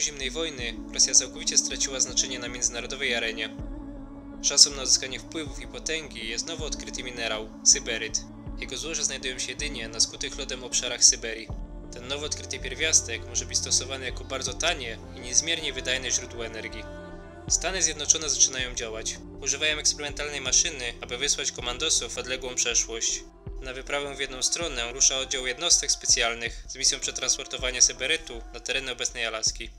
zimnej wojny Rosja całkowicie straciła znaczenie na międzynarodowej arenie. Szansą na uzyskanie wpływów i potęgi jest nowo odkryty minerał syberyt. Jego złoża znajdują się jedynie na skutych lodem obszarach Syberii. Ten nowo odkryty pierwiastek może być stosowany jako bardzo tanie i niezmiernie wydajne źródło energii. Stany Zjednoczone zaczynają działać. Używają eksperymentalnej maszyny, aby wysłać komandosów w odległą przeszłość. Na wyprawę w jedną stronę rusza oddział jednostek specjalnych z misją przetransportowania syberytu na tereny obecnej Alaski.